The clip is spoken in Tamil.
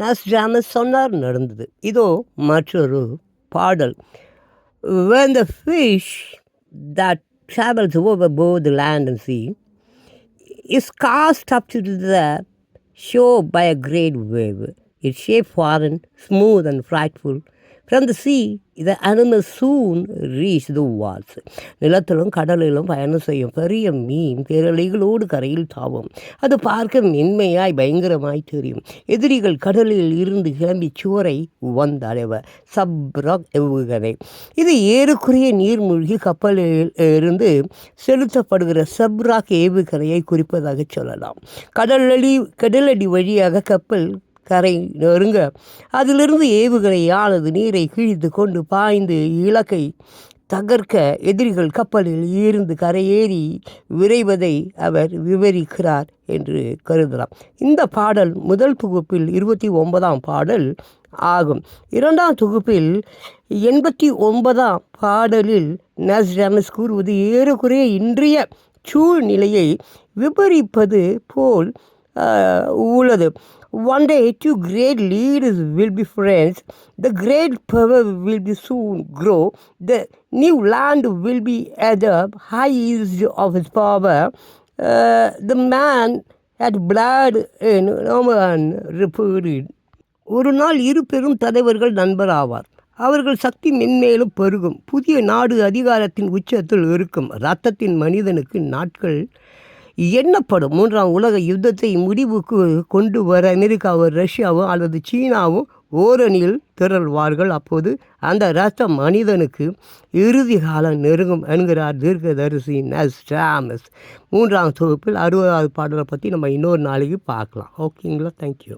நாஸ்டாமஸ் சொன்னார் நடந்தது இதோ மற்றொரு பாடல் when the fish that travels over both the land and sea is cast up to the shore by a great wave. Its shape foreign, smooth and frightful. From the sea, the animal soon reach the walls. நிலத்திலும் கடலிலும் பயணம் செய்யும் பெரிய மீன் பேரலைகளோடு கரையில் தாவும். அது பார்க்க மென்மையாய் பயங்கரமாய் தெரியும். எதிரிகள் கடலில் இருந்து கிளம்பி சுவரை வந்தடைவர் சப்ராக் ஏவுகணை இது ஏறக்குறைய நீர்மூழ்கி கப்பலில் இருந்து செலுத்தப்படுகிற சப்ராக் ஏவுகணையை குறிப்பதாக சொல்லலாம். கடலடி கடலடி வழியாக கப்பல் கரை நெருங்க. அதிலிருந்து ஏவுகணையானது நீரை கிழித்து கொண்டு பாய்ந்து இலக்கை தகர்க்க எதிரிகள் கப்பலில் இருந்து கரையேறி விரைவதை அவர் விவரிக்கிறார் என்று கருதலாம். இந்த பாடல் முதல் தொகுப்பில் இருபத்தி ஒன்பதாம் பாடல் ஆகும். இரண்டாம் தொகுப்பில் எண்பத்தி ஒன்பதாம் பாடலில் நஸ்டாமஸ் கூறுவது ஏறக்குறைய இன்றைய சூழ்நிலையை விவரிப்பது போல் உள்ளது. One day, two great leaders will be friends the great power will be soon grow the new land will be at the highest of its power uh, the man had blood in Roman reported ஒரு நாள் இரு பெரும் தலைவர்கள் நண்பர் ஆவார் அவர்கள் சக்தி மென்மேலும் பெருகும் புதிய நாடு அதிகாரத்தின் உச்சத்தில் இருக்கும் ரத்தத்தின் மனிதனுக்கு நாட்கள் எண்ணப்படும். மூன்றாம் உலக யுத்தத்தை முடிவுக்கு கொண்டு வர அமெரிக்காவும் ரஷ்யாவும் அல்லது சீனாவும் ஓரணியில் திரள்வார்கள். அப்போது அந்த இரத்த மனிதனுக்கு இறுதி காலம் நெருங்கும் என்கிறார் தீர்க்கதரிசி நஸ்டாமஸ் மூன்றாம் தொகுப்பில் அறுபதாவது பாடலை பற்றி நம்ம இன்னொரு நாளைக்கு பார்க்கலாம். ஓகேங்களா? தேங்க்யூ